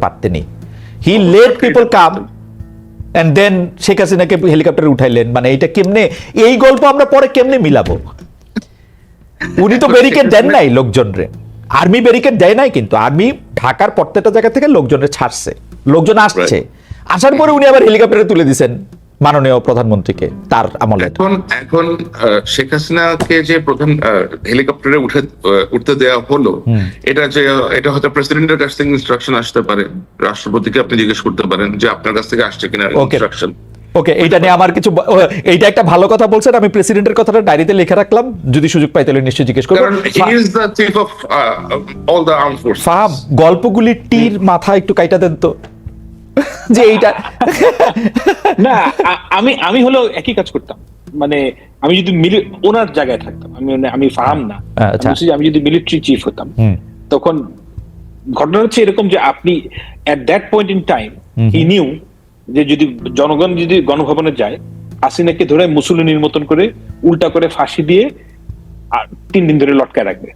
পারতেনি he let people come and then Sheikh হাসিনাকে হেলিকপ্টারে উঠাইলেন। মানে এটা কেমনে এই গল্প আমরা পরে কেমনে মিলাবো? উনি তো ব্যারিকেড দেন নাই লোকজনরে। আর্মি ব্যারিকেড দেয় নাই কিন্তু। আর্মি ঢাকার প্রত্যেকটা জায়গা থেকে লোকজনের ছাড়ছে। লোকজন আসছে। আসার পরে উনি আবার হেলিকপ্টারে তুলে দিছেন। মাননীয় প্রধানমন্ত্রীকে তার আমলে। এখন এখন শেখ হাসিনাকে যে প্রধান হেলিকপ্টারে উঠে উঠতে দেওয়া হলো এটা যে এটা হয়তো প্রেসিডেন্টের কাছ থেকে ইনস্ট্রাকশন আসতে পারে রাষ্ট্রপতিকে আপনি জিজ্ঞেস করতে পারেন যে আপনার কাছ থেকে আসছে কিনা. ইনস্ট্রাকশন ওকে এইটা নিয়ে আমার কিছু এইটা একটা ভালো কথা বলছেন আমি প্রেসিডেন্টের কথাটা ডায়েরিতে লিখে রাখলাম যদি সুযোগ পাই তাহলে নিশ্চয়ই জিজ্ঞেস করব। ফাহাম গল্পগুলি টির মাথা একটু কাইটা দেন তো। যে এইটা না আমি আমি হলো একই কাজ করতাম। মানে আমি যদি মিলি ওনার জায়গায় থাকতাম। আমি মানে- আমি ফাহাম না। আমি আচ্ছা। আমি যদি মিলিটারি চিফ হতাম তখন ঘটনা হচ্ছে এরকম যে আপনি at that point in time he knew যে যদি জনগণ যদি গণভবনে যায় হাসিনাকে ধরে মুসলিনের মতন করে উল্টা করে ফাঁসি দিয়ে আর তিন দিন ধরে লটকায় রাখবে।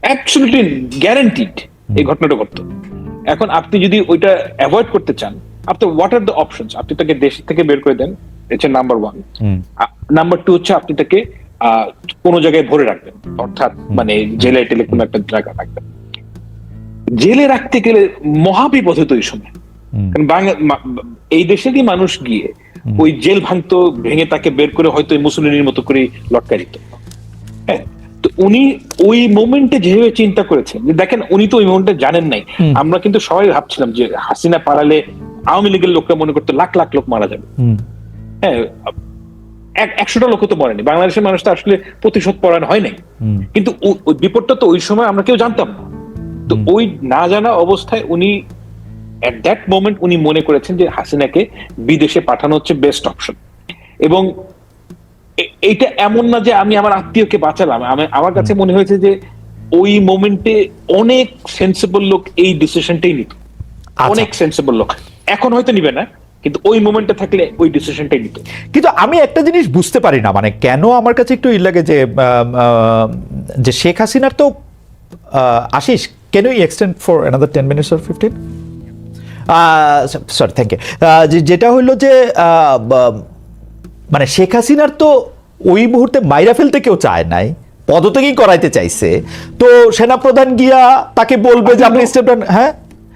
অ্যাবসলিউটলি গ্যারান্টিড এই ঘটনাটা ঘটতো। এখন আপনি যদি ওইটা অ্যাভয়েড করতে চান আপনি হোয়াট আর দ্য অপশনস আপনি তাকে দেশ থেকে বের করে দেন এটা নাম্বার ওয়ান নাম্বার টু হচ্ছে আপনি তাকে কোনো জায়গায় ভরে রাখবেন অর্থাৎ মানে জেলে টেলে কোনো একটা জায়গা রাখবেন। জেলে রাখতে গেলে মহাবিপদ হতো এই সময় কারণ বাংলা এই দেশেরই মানুষ গিয়ে ওই জেল ভাঙতো ভেঙে তাকে বের করে হয়তো এই মুসলিনের মতো করে লটকা দিত। তো উনি ওই মোমেন্টে যেভাবে চিন্তা করেছেন দেখেন উনি তো ওই মোমেন্টে জানেন নাই। আমরা কিন্তু সবাই ভাবছিলাম যে হাসিনা পালালে আওয়ামী লীগের লোকরা মনে করতো লাখ লাখ লোক মারা যাবে। হ্যাঁ একশোটা লোক তো মরেনি। বাংলাদেশের মানুষ তো আসলে প্রতিশোধ পরায়ণ হয় নাই। কিন্তু বিপদটা তো ওই সময় আমরা কেউ জানতাম না। তো ওই না জানা অবস্থায় উনি এট দ্যাট মোমেন্ট উনি মনে করেছেন যে হাসিনাকে বিদেশে পাঠানো হচ্ছে বেস্ট অপশন এবং এইটা এমন না যে আমি আমার আত্মীয়কে বাঁচালাম। আমি- আমার কাছে মনে হয়েছে যে ওই মোমেন্টে অনেক সেন্সিবল লোক এই ডিসিশনটাই নিত। আচ্ছা। অনেক সেন্সিবল লোক। এখন হয়তো নিবে না কিন্তু ওই মোমেন্টে থাকলে ওই ডিসিশনটাই নিত। কিন্তু আমি একটা জিনিস বুঝতে পারি না মানে কেন আমার কাছে একটু ই লাগে যে যে শেখ হাসিনার তো আহ, Ashis can you extend for another ten minutes or fifteen sorry thank you যেটা হইল যে মানে শেখ হাসিনার তো ওই মুহূর্তে মাইরা ফেলতে কেউ চায় নাই পদত্যাগই করাইতে চাইছে। তো সেনাপ্রধান গিয়া তাকে বলবে যে আপনি স্টেপ হ্যাঁ?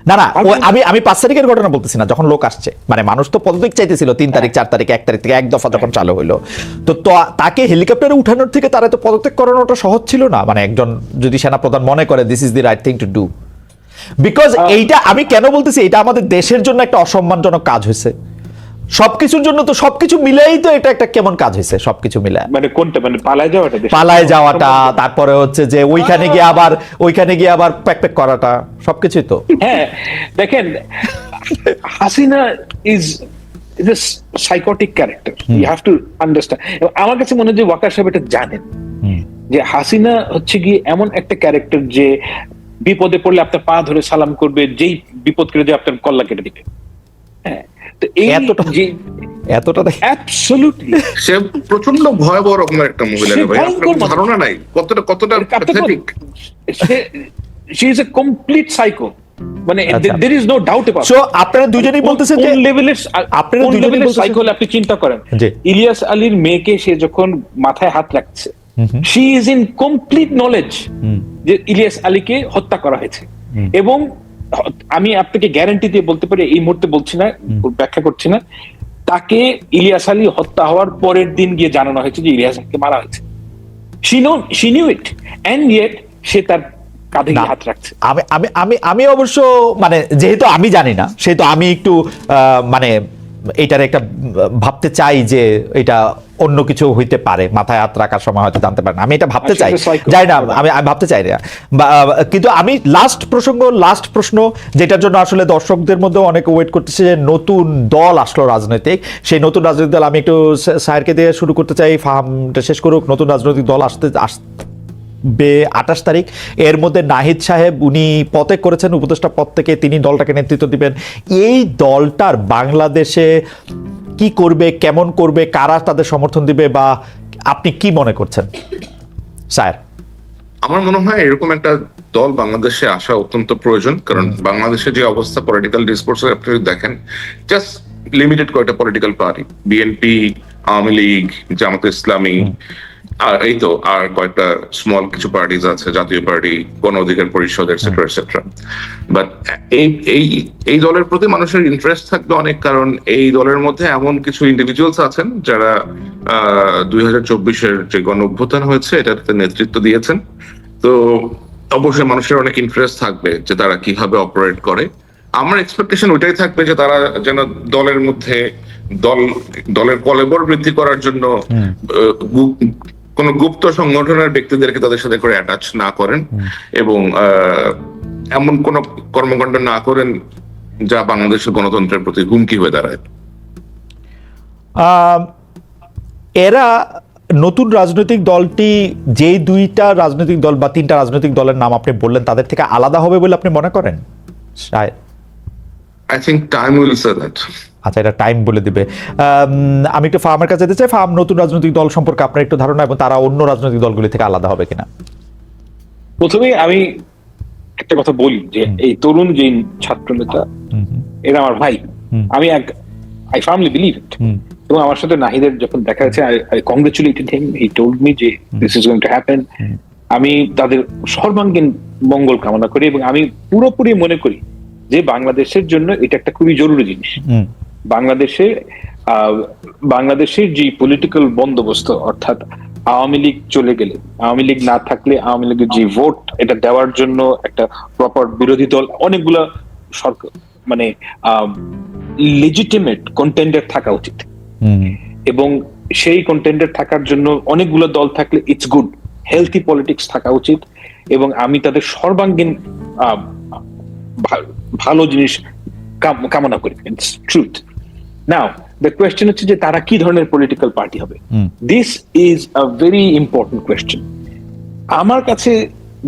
না না আমি আমি পাঁচ তারিখের ঘটনা বলতেছি না যখন লোক আসছে। মানে মানুষ তো পদত্যাগ চাইতেছিল তিন তারিখ চার তারিখ এক তারিখ থেকে এক দফা যখন চালু হইল। তো তো- তাকে হেলিকপ্টারে উঠানোর থেকে তারা তো পদত্যাগ করানোটা সহজ ছিল না? মানে একজন যদি সেনাপ্রধান মনে করে this is the right thing to do because এইটা আমি কেন বলতেছি এটা আমাদের দেশের জন্য একটা অসম্মানজনক কাজ হয়েছে। সবকিছুর জন্য তো সবকিছু মিলেই তো এটা একটা কেমন কাজ হয়েছে সবকিছু মিলে। মানে কোনটা? মানে পালায় যাওয়াটা? পালায় যাওয়াটা তারপরে হচ্ছে যে ওইখানে গিয়ে আবার ওইখানে গিয়ে আবার প্যাক প্যাক করাটা সবকিছুই তো। হ্যাঁ দেখেন Hasina is is psychotic character you have to understand আমার কাছে মনে হয় যে ওয়াকার সাহেব এটা জানেন। যে হাসিনা হচ্ছে গিয়ে এমন একটা ক্যারেক্টার যে বিপদে পড়লে আপনার পা ধরে সালাম করবে যেই বিপদ দিয়ে আপনার কল্লা কেটে দিবে। হ্যাঁ এতটা- এতটা অ্যাবসলিউটলি সে প্রচণ্ড ভয়াবহ রকমের একটা মহিলা সে ভাই আপনার ধারণা নাই? কতটা কতটা pathetic। She is a complete psycho মানে। There is no doubt about So, আপনারা দুজনেই বলতেছেন যে লেভেলের আপনারা দুজনেই সাইকো আপনি চিন্তা করেন। ইলিয়াস আলীর মেয়েকে সে যখন মাথায় হাত রাখছে she is in complete knowledge যে ইলিয়াস আলীকে হত্যা করা হয়েছে। এবং আমি আপনাকে গ্যারান্টি দিয়ে বলতে পারি এই মুহূর্তে বলছি না ব্যাখ্যা করছি না। তাকে ইলিয়াস আলী হত্যা হওয়ার পরের দিন গিয়ে জানানো হয়েছে যে ইলিয়াস আলীকে মারা হয়েছে। She know she knew it and yet সে তার কাঁধে না। হাত রাখছে। আমি আমি আমি আমি অবশ্য মানে যেহেতু আমি জানি না সেহেতু আমি একটু আহ, মানে এটার একটা ভাবতে চাই যে এটা অন্য কিছু হইতে পারে মাথায় হাত রাখার সময় হয়তো জানতে পারেন আমি এটা ভাবতে চাই। যাই না আমি আমি ভাবতে চাই না। বা, কিন্তু আমি লাস্ট প্রসঙ্গ লাস্ট প্রশ্ন যেটার জন্য আসলে দর্শকদের মধ্যে অনেক ওয়েট করতেছে যে নতুন দল আসলো রাজনৈতিক। সেই নতুন রাজনৈতিক দল আমি একটু স্যার- স্যারকে দিয়ে শুরু করতে চাই ফার্মটা শেষ করুক নতুন রাজনৈতিক দল আসতে আস বে আঠাশ তারিখ। এর মধ্যে নাহিদ সাহেব উনি পদে করেছেন উপদেষ্টা পদ থেকে তিনি দলটাকে নেতৃত্ব দিবেন। এই দলটার বাংলাদেশে কি করবে কেমন করবে কারা তাদের সমর্থন দিবে বা আপনি কি মনে করছেন? স্যার। আমার মনে হয় এরকম একটা দল বাংলাদেশে আসা অত্যন্ত প্রয়োজন কারণ বাংলাদেশে যে অবস্থা পলিটিক্যাল ডিসকোর্স আপনি যদি দেখেন জাস্ট লিমিটেড কয়েকটা political party BNP Awami League Jamaat Islami আর এই তো আর কয়েকটা স্মল কিছু পার্টিজ আছে জাতীয় পার্টি গণ অধিকার পরিষদ এটসেট্রা এটসেট্রা বাট এই এই এই দলের প্রতি মানুষের ইন্টারেস্ট থাকবে অনেক কারণ এই দলের মধ্যে এমন কিছু ইন্ডিভিজুয়ালস আছেন যারা দুই হাজার চব্বিশের যে গণ অভ্যুত্থান হয়েছে এটাতে নেতৃত্ব দিয়েছেন। তো অবশ্যই মানুষের অনেক ইন্টারেস্ট থাকবে যে তারা কীভাবে অপারেট করে। আমার এক্সপেকটেশন ওইটাই থাকবে যে তারা যেন দলের মধ্যে দল দলের কলেবর বৃদ্ধি করার জন্য কোন গুপ্ত সংগঠনের ব্যক্তিদেরকে তাদের সাথে করে অ্যাটাচ না করেন এবং এমন কোন কর্মকাণ্ড না করেন যা বাংলাদেশের গণতন্ত্রের প্রতি হুমকি হয়ে দাঁড়ায়। আহ, এরা নতুন রাজনৈতিক দলটি যেই দুইটা রাজনৈতিক দল বা তিনটা রাজনৈতিক দলের নাম আপনি বললেন তাদের থেকে আলাদা হবে বলে আপনি মনে করেন। I think time will say that আচ্ছা এটা টাইম বলে দিবে। আমি একটু ফার্মের কাছে যেতে চাই। ফার্ম নতুন রাজনৈতিক দল সম্পর্কে আপনার একটু ধারণা এবং তারা অন্য রাজনৈতিক দলগুলি থেকে আলাদা হবে কিনা? প্রথমে আমি একটা কথা বলি যে এই তরুণ যে ছাত্র নেতা এরা আমার ভাই। আমি এক আই ফার্মলি বিলিভ ইট এবং আমার সাথে নাহিদের যখন দেখা গেছে I congratulated him he told me যে this is going to happen আমি তাদের সর্বাঙ্গীন মঙ্গল কামনা করি এবং আমি পুরোপুরি মনে করি যে বাংলাদেশের জন্য এটা একটা খুবই জরুরি জিনিস। বাংলাদেশে বাংলাদেশের যে পলিটিক্যাল বন্দোবস্ত অর্থাৎ আওয়ামী লীগ চলে গেলে আওয়ামী লীগ না থাকলে আওয়ামী লীগের যে ভোট এটা দেওয়ার জন্য একটা প্রপার বিরোধী দল অনেকগুলা সরকার মানে লেজিটিমেট কন্টেন্ডার থাকা উচিত। এবং সেই কন্টেন্ডার থাকার জন্য অনেকগুলো দল থাকলে ইটস গুড হেলথি পলিটিক্স থাকা উচিত। এবং আমি তাদের সর্বাঙ্গীন ভালো জিনিস কামনা করি। ট্রুথ নাও দ্য কোয়েশ্চেন হচ্ছে যে তারা কি ধরনের পলিটিক্যাল পার্টি হবে? This is a very important question আমার কাছে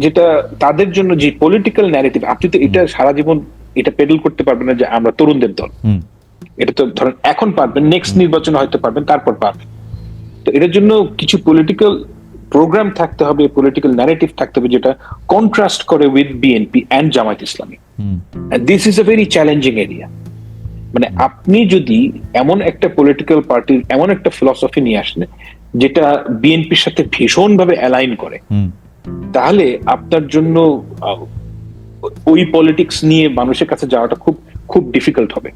যেটা তাদের জন্য যে পলিটিক্যাল ন্যারেটিভ আপনি তো এটা সারা জীবন এটা পেডেল করতে পারবেন না যে আমরা তরুণদের দল। এটা তো ধরেন এখন পারবেন নেক্সট নির্বাচন হয়তো পারবেন তারপর পারবেন। তো এটার জন্য কিছু পলিটিক্যাল প্রোগ্রাম থাকতে হবে পলিটিক্যাল ন্যারেটিভ থাকতে হবে যেটা কন্ট্রাস্ট করে with BNP and Jamaat Islami this is a very challenging area মানে আপনি যদি এমন একটা পলিটিক্যাল পার্টির এমন একটা ফিলসফি নিয়ে আসেন যেটা বিএনপির সাথে ভীষণভাবে অ্যালাইন করে তাহলে আপনার জন্য ওই পলিটিক্স নিয়ে মানুষের কাছে যাওয়াটা খুব খুব ডিফিকাল্ট হবে।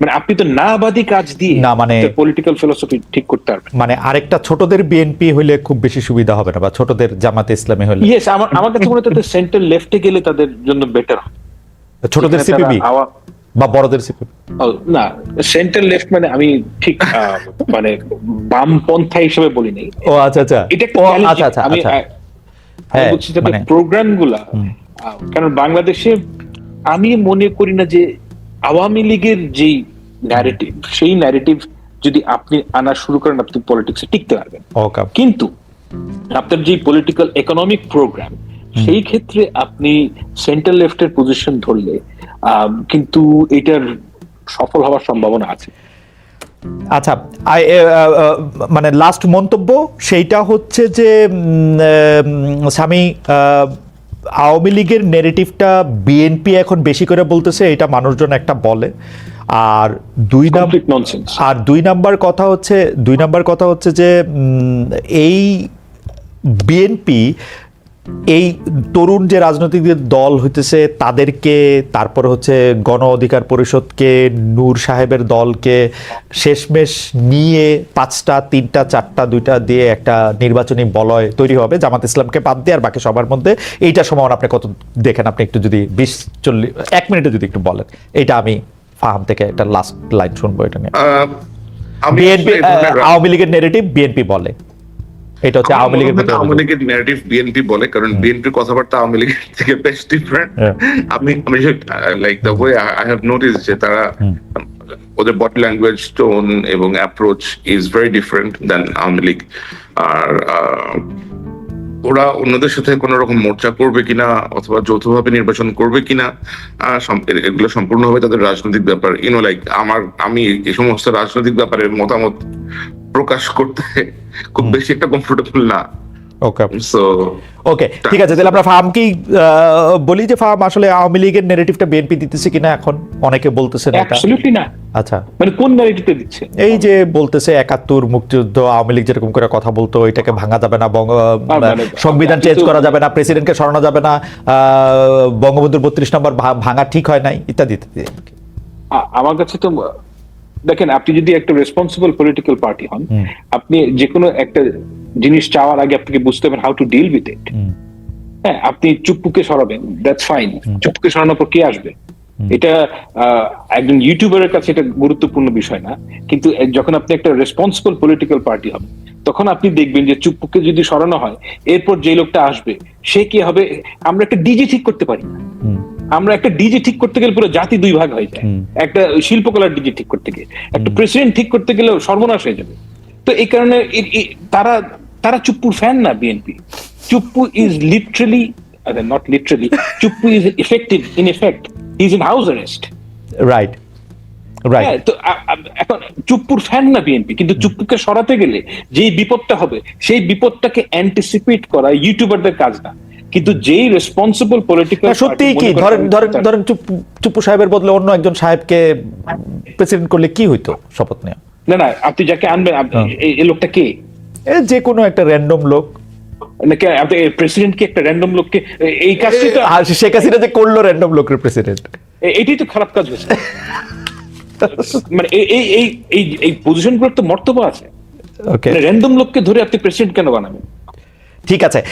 মানে আপনি তো নাবাদী কাজ দিয়ে না, মানে- পলিটিক্যাল ফিলোসফি ঠিক করতে পারবেন। মানে আরেকটা ছোটদের বিএনপি হইলে খুব বেশি সুবিধা হবে না বা ছোটদের জামাতে ইসলামী হলে ইয়েস আমার আমার কাছে মনে হচ্ছে সেন্টার লেফটে গেলে তাদের জন্য বেটার ছোটদের সিপিবি বা বড়দের সিপিবি না সেন্টার লেফট মানে আমি ঠিক মানে বামপন্থা হিসেবে বলি নাই ও আচ্ছা আচ্ছা। এটা একটা আচ্ছা আচ্ছা আমি আচ্ছা। হ্যাঁ, বলছি যে মানে- কারণ বাংলাদেশে আমি মনে করি না যে আওয়ামী লীগের যেই ন্যারেটিভ সেই ন্যারেটিভ যদি আপনি আনা শুরু করেন আপনি পলিটিক্সে টিকতে পারবেন। কিন্তু আপনার যে পলিটিক্যাল ইকোনমিক প্রোগ্রাম সেই ক্ষেত্রে আপনি সেন্ট্রাল লেফটের পজিশন ধরলে কিন্তু এটার সফল হওয়ার সম্ভাবনা আছে। আচ্ছা মানে লাস্ট মন্তব্য সেইটা হচ্ছে যে স্বামী আওয়ামী লীগের নেগেটিভটা বিএনপি এখন বেশি করে বলতেছে এটা মানুষজন একটা বলে। আর দুই আর দুই নাম্বার কথা হচ্ছে দুই নাম্বার কথা হচ্ছে যে উম, এই বিএনপি এই তরুণ যে রাজনৈতিক দল হইতেছে তাদেরকে তারপরে হচ্ছে গণ অধিকার পরিষদকে নূর সাহেবের দলকে শেষমেশ নিয়ে পাঁচটা তিনটা চারটা দুইটা দিয়ে একটা নির্বাচনী বলয় তৈরি হবে। জামাত ইসলামকে বাদ দিয়ে আর বাকি সবার মধ্যে এইটা সম্ভাবনা আপনি কত দেখেন আপনি একটু যদি বিশ চল্লিশ এক মিনিটে যদি একটু বলেন। এটা আমি ফাহাম থেকে একটা লাস্ট লাইন শুনব এটা নিয়ে। বিএনপি আওয়ামী লীগের নেগেটিভ বিএনপি বলে। এটা হচ্ছে আওয়ামী লীগের আওয়ামী লীগের ন্যারেটিভ বিএনপি বলে কারণ বিএনপির কথাবার্তা আওয়ামী লীগের থেকে বেশ ডিফারেন্ট হ্যাঁ। আমি আমি like the way I have notice যে তারা ওদের বডি ল্যাঙ্গুয়েজ টোন এবং approach is very different than Awami League. আর ওরা অন্যদের সাথে কোন রকম মোর্চা করবে কিনা অথবা যৌথভাবে নির্বাচন করবে কিনা এগুলো সম্পূর্ণভাবে তাদের রাজনৈতিক ব্যাপার। ইউনো লাইক আমার আমি এই সমস্ত রাজনৈতিক ব্যাপারে মতামত প্রকাশ করতে খুব বেশি একটা কমফোর্টেবল না। ওকে সো ওকে ঠিক আছে তাহলে আমরা বলি যে ফার্ম আসলে আওয়ামী লীগের বিএনপি দিতেছে কিনা এখন? অনেকে বলতেছেন এটা। অ্যাবসলিউটলি না। আচ্ছা। মানে কোন ন্যারেটিভটা দিচ্ছে? এই যে বলতেছে একাত্তর মুক্তিযুদ্ধ আওয়ামী লীগ যেরকম করে কথা বলতো এটাকে ভাঙা যাবে না সংবিধান চেঞ্জ করা যাবে না প্রেসিডেন্টকে সরানো যাবে না আহ, বঙ্গবন্ধুর বত্রিশ নম্বর ভা- ভাঙা ঠিক হয় নাই ইত্যাদি ইত্যাদি। আমার কাছে তো দেখেন আপনি যদি একটা রেসপন্সিবল পলিটিক্যাল পার্টি হন আপনি যে কোনো একটা জিনিস চাওয়ার আগে আপনাকে বুঝতে হবে how to deal with it হ্যাঁ আপনি চুপ্পুকে সরাবেন দ্যাটস ফাইন চুপ্পুকে সরানোর পর কে আসবে? এটা আহ, একজন ইউটিউবারের কাছে এটা গুরুত্বপূর্ণ বিষয় না কিন্তু যখন আপনি একটা রেসপন্সিবল পলিটিক্যাল পার্টি হবে তখন আপনি দেখবেন যে চুপ্পুকে যদি সরানো হয় এরপর যে লোকটা আসবে সে কি হবে? আমরা একটা ডিজি ঠিক করতে পারি না। আমরা একটা ডিজি ঠিক করতে গেলে পুরো জাতি দুই ভাগ হয়ে যায়। একটা শিল্পকলার ডিজি ঠিক করতে গেলে একটা প্রেসিডেন্ট ঠিক করতে গেলে সর্বনাশ হয়ে যাবে। তো এই কারণে তারা তারা চুপ্পুর ফ্যান না BNP Chuppu is literally not literally Chuppu is effective in effect is in house arrest right তো এখন চুপ্পুর ফ্যান না বিএনপি কিন্তু চুপ্পুকে সরাতে গেলে যেই বিপদটা হবে সেই বিপদটাকে অ্যান্টিসিপেট করা ইউটিউবারদের কাজ না। কিন্তু যেই রেসপন্সিবল পলিটিক্যাল সত্যি কি? ধরেন ধরেন ধরেন চুপ্পু সাহেবের বদলে অন্য একজন সাহেবকে প্রেসিডেন্ট করলে কি হইতো শপথ নেওয়া না না আপনি যাকে আনবেন হ্যাঁ। এই- লোকটা কে? এ যে কোনো একটা র্যান্ডম লোক। আপনি প্রেসিডেন্ট কি একটা র্যান্ডম লোককে এই কাজটি তো শেখ হাসিনা যে করল র্যান্ডম লোকের প্রেসিডেন্ট এটাই তো খারাপ কাজ হয়েছে। মানে এই এই এই এই তো মর্তব্য আছে। ওকে র্যান্ডম লোককে ধরে আপনি প্রেসিডেন্ট কেন বানাবেন? ঠিক আছে।